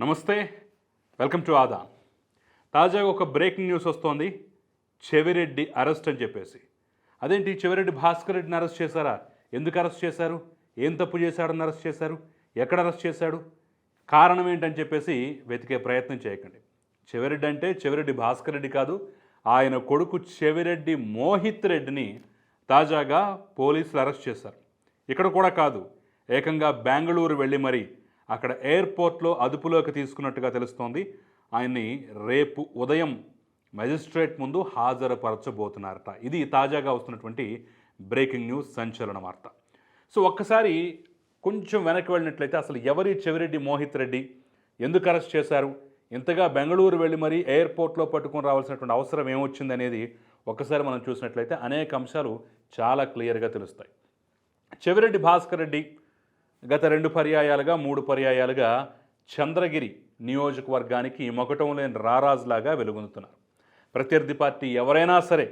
నమస్తే welcome to ఆదా. తాజాగా ఒక బ్రేకింగ్ న్యూస్ వస్తోంది. చెవిరెడ్డి అరెస్ట్ అని చెప్పేసి. అదేంటి చెవిరెడ్డి భాస్కర్ రెడ్డిని అరెస్ట్ చేశారా? ఎందుకు అరెస్ట్ చేశారు? ఏం తప్పు చేశాడని అరెస్ట్ చేశారు? ఎక్కడ అరెస్ట్ చేశాడు? కారణం ఏంటని చెప్పేసి వెతికే ప్రయత్నం చేయకండి. చెవిరెడ్డి అంటే చెవిరెడ్డి భాస్కర్ రెడ్డి కాదు ఆయన కొడుకు చెవిరెడ్డి మోహిత్ రెడ్డిని తాజాగా పోలీసులు అరెస్ట్ చేశారు. ఇక్కడ కూడా కాదు ఏకంగా బెంగళూరు వెళ్ళి మరి అక్కడ ఎయిర్పోర్ట్లో అదుపులోకి తీసుకున్నట్టుగా తెలుస్తోంది. ఆయన్ని రేపు ఉదయం మెజిస్ట్రేట్ ముందు హాజరుపరచబోతున్నారట. ఇది తాజాగా వస్తున్నటువంటి బ్రేకింగ్ న్యూస్ సంచలన వార్త. సో ఒక్కసారి కొంచెం వెనక్కి వెళ్ళినట్లయితే అసలు ఎవరి చెవిరెడ్డి మోహిత్ రెడ్డి ఎందుకు అరెస్ట్ చేశారు? ఇంతగా బెంగళూరు వెళ్ళి మరీ ఎయిర్పోర్ట్లో పట్టుకొని రావాల్సినటువంటి అవసరం ఏమొచ్చింది అనేది ఒక్కసారి మనం చూసినట్లయితే అనేక అంశాలు చాలా క్లియర్గా తెలుస్తాయి. చెవిరెడ్డి భాస్కర్ రెడ్డి గత రెండు పర్యాయాలుగా మూడు పర్యాయాలుగా చంద్రగిరి నియోజకవర్గానికి మొకటం లేని రారాజులాగా వెలుగొందుతున్నారు. ప్రత్యర్థి పార్టీ ఎవరైనా సరే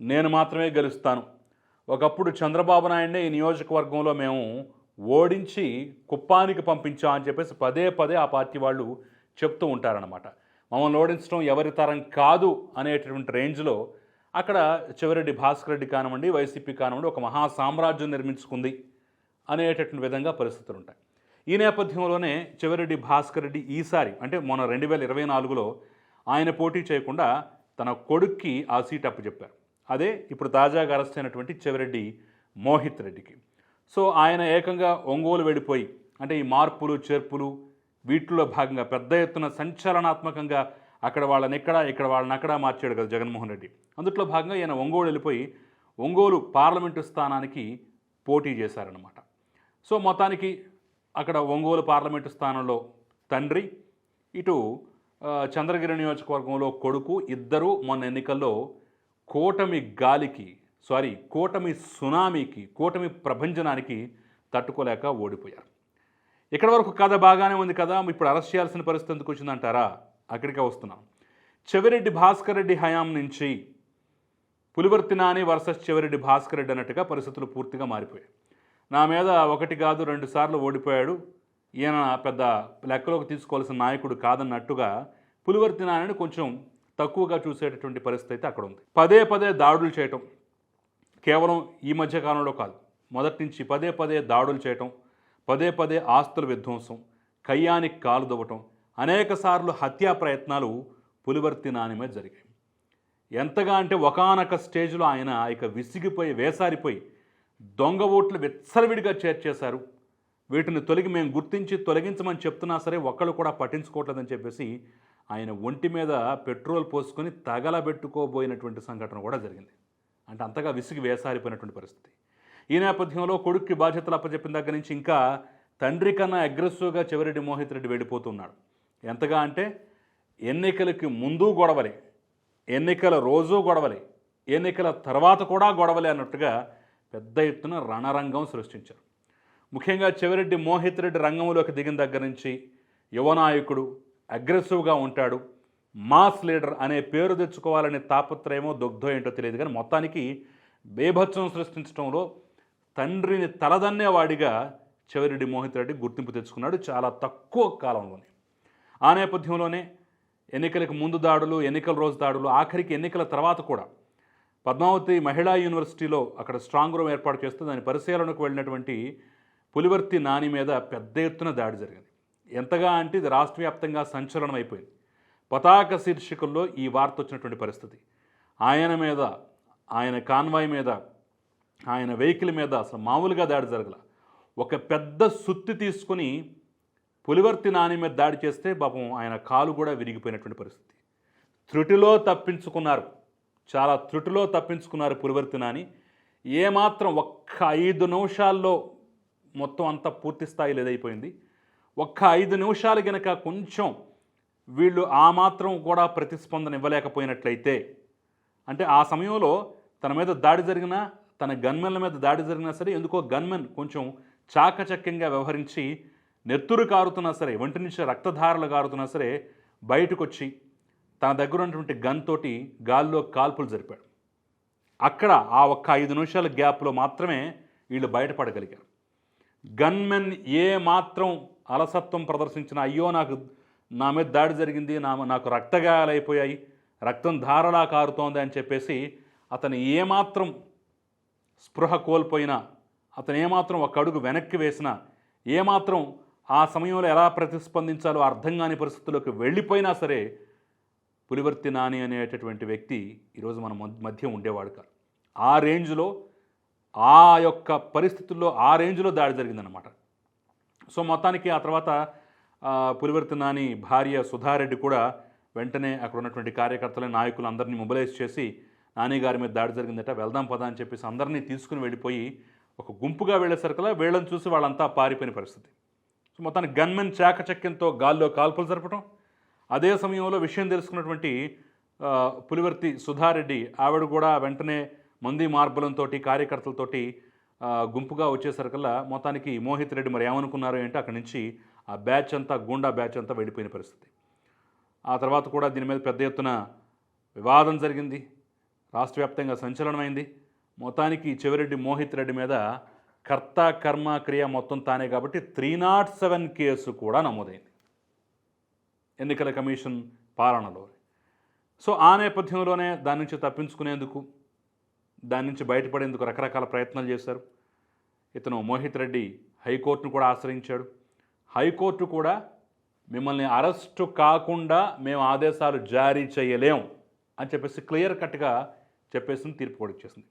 నేను మాత్రమే గెలుస్తాను. ఒకప్పుడు చంద్రబాబు నాయుడే ఈ నియోజకవర్గంలో మేము ఓడించి కుప్పానికి పంపించాం అని చెప్పేసి పదే పదే ఆ పార్టీ వాళ్ళు చెప్తూ ఉంటారనమాట మమ్మల్ని ఓడించడం ఎవరి తరం కాదు అనేటటువంటి రేంజ్లో అక్కడ చివరెడ్డి భాస్కర్ రెడ్డి కానివ్వండి వైసీపీ కానివ్వండి ఒక మహా సామ్రాజ్యం నిర్మించుకుంది. అనేటటువంటి విధంగా పరిస్థితులు ఉంటాయి ఈ నేపథ్యంలోనే చివరెడ్డి భాస్కర్ రెడ్డి ఈసారి అంటే మొన్న రెండు వేల ఇరవై నాలుగులో ఆయన పోటీ చేయకుండా తన కొడుక్కి ఆ సీట్ అప్పచెప్పారు. అదే ఇప్పుడు తాజాగా అరెస్ట్ అయినటువంటి చివరెడ్డి మోహిత్ రెడ్డికి. సో ఆయన ఏకంగా ఒంగోలు వెళ్ళిపోయి అంటే ఈ మార్పులు చేర్పులు వీటిలో భాగంగా పెద్ద ఎత్తున సంచలనాత్మకంగా అక్కడ వాళ్ళని ఎక్కడ ఇక్కడ వాళ్ళని అక్కడ మార్చాడు కదా జగన్మోహన్ రెడ్డి. అందుట్లో భాగంగా ఈయన ఒంగోలు వెళ్ళిపోయి ఒంగోలు పార్లమెంటు స్థానానికి పోటీ చేశారనమాట సో మొత్తానికి అక్కడ ఒంగోలు పార్లమెంటు స్థానంలో తండ్రి ఇటు చంద్రగిరి నియోజకవర్గంలో కొడుకు ఇద్దరు మొన్న ఎన్నికల్లో కూటమి గాలికి సారీ కూటమి సునామీకి కూటమి ప్రభంజనానికి తట్టుకోలేక ఓడిపోయారు. ఇక్కడ వరకు కథ బాగానే ఉంది కదా ఇప్పుడు అరెస్ట్ చేయాల్సిన పరిస్థితి ఎందుకు వచ్చిందంటారా? అక్కడికే వస్తున్నాం. చెవిరెడ్డి భాస్కర్ రెడ్డి హయాం నుంచి పులివర్తినాని వర్సెస్ చెవిరెడ్డి భాస్కర్ రెడ్డి అన్నట్టుగా పరిస్థితులు పూర్తిగా మారిపోయాయి. నా మీద ఒకటి కాదు రెండు సార్లు ఓడిపోయాడు. ఈయన పెద్ద లెక్కలోకి తీసుకోవాల్సిన నాయకుడు కాదన్నట్టుగా పులివర్తి నానిని కొంచెం తక్కువగా చూసేటటువంటి పరిస్థితి అయితే అక్కడ ఉంది. పదే పదే దాడులు చేయటం కేవలం ఈ మధ్య కాలంలో కాదు. మొదటి నుంచి పదే పదే దాడులు చేయటం పదే పదే ఆస్తుల విధ్వంసం కయ్యానికి కాలు దువ్వటం అనేకసార్లు హత్యా ప్రయత్నాలు పులివర్తి నాని మీద జరిగాయి. ఎంతగా అంటే ఒకానొక స్టేజ్లో ఆయన ఇక విసిగిపోయి వేసారిపోయి దొంగ ఓట్లు విచ్చలవిడిగా చేర్చేశారు వీటిని తొలగి మేము గుర్తించి తొలగించమని చెప్తున్నా సరే ఒక్కళ్ళు కూడా పట్టించుకోవట్లేదని చెప్పేసి ఆయన ఒంటి మీద పెట్రోల్ పోసుకొని తగలబెట్టుకోబోయినటువంటి సంఘటన కూడా జరిగింది. అంటే అంతగా విసిగి వేసారిపోయినటువంటి పరిస్థితి. ఈ నేపథ్యంలో కొడుక్కి బాధ్యతలు అప్పచెప్పిన దగ్గర నుంచి ఇంకా తండ్రి కన్నా అగ్రెసివ్గా చివరెడ్డి మోహిత్ రెడ్డి వెళ్ళిపోతున్నాడు. ఎంతగా అంటే ఎన్నికలకి ముందు గొడవలే ఎన్నికల రోజు గొడవలే ఎన్నికల తర్వాత కూడా గొడవలే అన్నట్టుగా పెద్ద ఎత్తున రణరంగం సృష్టించారు. ముఖ్యంగా చెవిరెడ్డి మోహిత్ రెడ్డి రంగంలోకి దిగిన దగ్గర నుంచి యువనాయకుడు అగ్రెసివ్గా ఉంటాడు మాస్ లీడర్ అనే పేరు తెచ్చుకోవాలనే తాపత్రయమో దుగ్ధో ఏంటో తెలియదు కానీ మొత్తానికి బేభత్సం సృష్టించడంలో తండ్రిని తలదన్నేవాడిగా చెవిరెడ్డి మోహిత్ రెడ్డి గుర్తింపు తెచ్చుకున్నాడు చాలా తక్కువ కాలంలోనే. ఆ నేపథ్యంలోనే ఎన్నికలకు ముందు దాడులు ఎన్నికల రోజు దాడులు ఆఖరికి ఎన్నికల తర్వాత కూడా పద్మావతి మహిళా యూనివర్సిటీలో అక్కడ స్ట్రాంగ్ రూమ్ ఏర్పాటు చేస్తూ దాని పరిశీలనకు వెళ్ళినటువంటి పులివర్తి నాని మీద పెద్ద ఎత్తున దాడి జరిగింది. ఎంతగా అంటే ఇది రాష్ట్ర వ్యాప్తంగా సంచలనం అయిపోయింది. పతాక శీర్షికల్లో ఈ వార్త వచ్చినటువంటి పరిస్థితి. ఆయన మీద ఆయన కాన్వాయ్ మీద ఆయన వెహికల్ మీద అసలు మామూలుగా దాడి జరగల. ఒక పెద్ద సుత్తి తీసుకుని పులివర్తి నాని మీద దాడి చేస్తే పాపం ఆయన కాలు కూడా విరిగిపోయినటువంటి పరిస్థితి. త్రుటిలో తప్పించుకున్నారు. చాలా త్రుటిలో తప్పించుకున్నారు పులివర్తి నాని. ఏమాత్రం ఒక్క ఐదు నిమిషాల్లో మొత్తం అంతా పూర్తి స్థాయిలో ఏదైపోయింది ఒక్క ఐదు నిమిషాలు గనక కొంచెం వీళ్ళు ఆ మాత్రం కూడా ప్రతిస్పందన ఇవ్వలేకపోయినట్లయితే అంటే ఆ సమయంలో తన మీద దాడి జరిగినా తన గన్మెన్ల మీద దాడి జరిగినా సరే ఎందుకో గన్మెన్ కొంచెం చాకచక్యంగా వ్యవహరించి నెత్తురు కారుతున్నా సరే ఒంటి నుంచి రక్తధారలు కారుతున్నా సరే బయటకు వచ్చి తన దగ్గర ఉన్నటువంటి గన్ తోటి గాల్లో కాల్పులు జరిపాడు. అక్కడ ఆ ఒక్క ఐదు నిమిషాల గ్యాప్లో మాత్రమే వీళ్ళు బయటపడగలిగారు. గన్మెన్ ఏ మాత్రం అలసత్వం ప్రదర్శించిన అయ్యో నాకు నా మీద దాడి జరిగింది నా నాకు రక్తగాయాలైపోయాయి రక్తం ధారలా కారుతోంది అని చెప్పేసి అతను ఏమాత్రం స్పృహ కోల్పోయినా అతను ఏమాత్రం ఒక అడుగు వెనక్కి వేసినా ఏమాత్రం ఆ సమయంలో ఎలా ప్రతిస్పందించాలో అర్థం కాని పరిస్థితుల్లోకి వెళ్ళిపోయినా సరే పులివర్తి నాని అనేటటువంటి వ్యక్తి ఈరోజు మన మధ్య- మధ్య ఉండేవాడు కాదు. ఆ రేంజ్లో ఆ యొక్క పరిస్థితుల్లో ఆ రేంజ్లో దాడి జరిగిందనమాట సో మొత్తానికి ఆ తర్వాత పులివర్తి నాని భార్య సుధారెడ్డి కూడా వెంటనే అక్కడ ఉన్నటువంటి కార్యకర్తల నాయకులు అందరినీ మొబిలైజ్ చేసి నాని గారి మీద దాడి జరిగిందట వెళ్దాం పదా అని చెప్పేసి అందరినీ తీసుకుని వెళ్ళిపోయి ఒక గుంపుగా వెళ్ళేసరికలా వీళ్ళని చూసి వాళ్ళంతా పారిపోయిన పరిస్థితి. సో మొత్తానికి గన్మెన్ చాకచక్యంతో గాల్లో కాల్పులు జరపడం అదే సమయంలో విషయం తెలుసుకున్నటువంటి పులివర్తి సుధారెడ్డి ఆవిడ కూడా వెంటనే మంది మార్బలంతో కార్యకర్తలతోటి గుంపుగా వచ్చేసరికల్లా మొత్తానికి మోహిత్ రెడ్డి మరి ఏమనుకున్నారో ఏంటో అక్కడి నుంచి ఆ బ్యాచ్ అంతా గూండా బ్యాచ్ అంతా వెళ్ళిపోయిన పరిస్థితి. ఆ తర్వాత కూడా దీని మీద పెద్ద ఎత్తున వివాదం జరిగింది. రాష్ట్ర వ్యాప్తంగా సంచలనమైంది. మొత్తానికి చెవిరెడ్డి మోహిత్ రెడ్డి మీద కర్త కర్మ క్రియ మొత్తం తానే కాబట్టి త్రీ నాట్ సెవెన్ కేసు కూడా నమోదైంది. ఎన్నికల కమిషన్ పాలనలో. సో ఆ నేపథ్యంలోనే దాని నుంచి తప్పించుకునేందుకు దాని నుంచి బయటపడేందుకు రకరకాల ప్రయత్నాలు చేశారు. ఇతను మోహిత్ రెడ్డి హైకోర్టును కూడా ఆశ్రయించాడు. హైకోర్టు కూడా మిమ్మల్ని అరెస్టు కాకుండా మేము ఆదేశాలు జారీ చేయలేం అని చెప్పేసి క్లియర్ కట్గా చెప్పేసి తీర్పు కూడా ఇచ్చేసింది.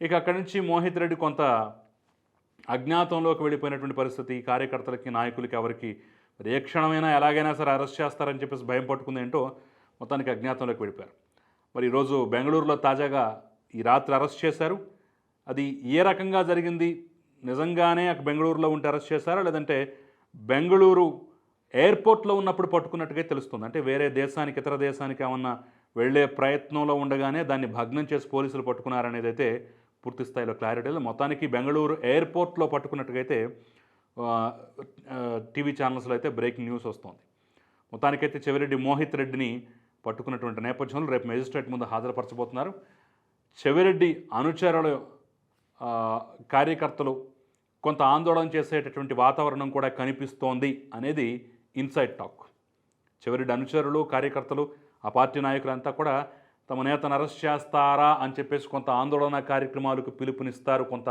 ఇక అక్కడి నుంచి మోహిత్ రెడ్డి కొంత అజ్ఞాతంలోకి వెళ్ళిపోయినటువంటి పరిస్థితి కార్యకర్తలకి నాయకులకి ఎవరికి మరి ఏ క్షణమైనా ఎలాగైనా సరే అరెస్ట్ చేస్తారని చెప్పేసి భయం పట్టుకుంది ఏంటో మొత్తానికి అజ్ఞాతంలోకి వెళ్ళిపోయారు. మరి ఈరోజు బెంగళూరులో తాజాగా ఈ రాత్రి అరెస్ట్ చేశారు. అది ఏ రకంగా జరిగింది? నిజంగానే బెంగళూరులో ఉంటే అరెస్ట్ చేశారా? లేదంటే బెంగళూరు ఎయిర్పోర్ట్లో ఉన్నప్పుడు పట్టుకున్నట్టుగా తెలుస్తుంది. అంటే వేరే దేశానికి ఇతర దేశానికి ఏమన్నా వెళ్ళే ప్రయత్నంలో ఉండగానే దాన్ని భగ్నం చేసి పోలీసులు పట్టుకున్నారనేది అయితే పూర్తి స్థాయిలో క్లారిటీ లేదు. మొత్తానికి బెంగళూరు ఎయిర్పోర్ట్లో పట్టుకున్నట్టుగా అయితే టీవీ ఛానల్స్లో అయితే బ్రేకింగ్ న్యూస్ వస్తుంది. మొత్తానికైతే చెవిరెడ్డి మోహిత్ రెడ్డిని పట్టుకున్నటువంటి నేపథ్యంలో రేపు మేజిస్ట్రేట్ ముందు హాజరుపరచబోతున్నారు. చెవిరెడ్డి అనుచరులు కార్యకర్తలు కొంత ఆందోళన చేసేటటువంటి వాతావరణం కూడా కనిపిస్తోంది అనేది ఇన్సైడ్ టాక్. చెవిరెడ్డి అనుచరులు కార్యకర్తలు ఆ పార్టీ నాయకులంతా కూడా తమ నేతను అరెస్ట్ చేస్తారా అని చెప్పేసి కొంత ఆందోళన కార్యక్రమాలకు పిలుపునిస్తారు. కొంత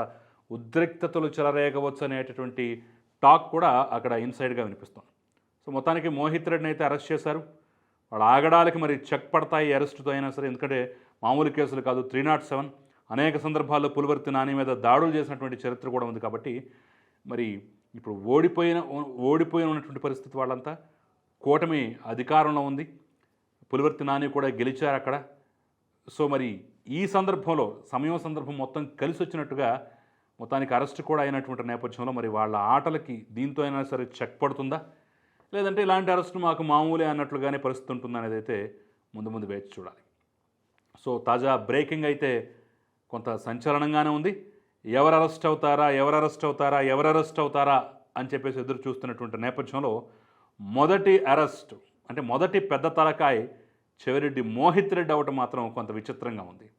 ఉద్రిక్తతలు చెలరేగవచ్చు అనేటటువంటి టాక్ కూడా అక్కడ ఇన్సైడ్గా వినిపిస్తుంది. సో మొత్తానికి మోహిత్ రెడ్డిని అయితే అరెస్ట్ చేశారు. వాళ్ళ ఆగడాలకి మరి చెక్ పడతాయి అరెస్టుతో అయినా సరే ఎందుకంటే మామూలు కేసులు కాదు త్రీ నాట్ సెవెన్. అనేక సందర్భాల్లో పులివర్తి నాని మీద దాడులు చేసినటువంటి చరిత్ర కూడా ఉంది కాబట్టి మరి ఇప్పుడు ఓడిపోయిన ఓడిపోయిన ఉన్నటువంటి పరిస్థితి వాళ్ళంతా కూటమి అధికారంలో ఉంది. పులివర్తి నాని కూడా గెలిచారు అక్కడ సో మరి ఈ సందర్భంలో సమయం సందర్భం మొత్తం కలిసి వచ్చినట్టుగా మొత్తానికి అరెస్ట్ కూడా అయినటువంటి నేపథ్యంలో మరి వాళ్ళ ఆటలకి దీంతో అయినా సరే చెక్ పడుతుందా? లేదంటే ఇలాంటి అరెస్టు మాకు మామూలే అన్నట్లుగానే పరిస్థితి ఉంటుందా అనేది అయితే ముందు ముందు వేచి చూడాలి. సో తాజా బ్రేకింగ్ అయితే కొంత సంచలనంగానే ఉంది. ఎవరు అరెస్ట్ అవుతారా ఎవరు అరెస్ట్ అవుతారా ఎవరు అరెస్ట్ అవుతారా అని చెప్పేసి ఎదురు చూస్తున్నటువంటి నేపథ్యంలో మొదటి అరెస్ట్ అంటే మొదటి పెద్ద తలకాయ చెవిరెడ్డి మోహిత్ రెడ్డి అవ్వటం మాత్రం కొంత విచిత్రంగా ఉంది.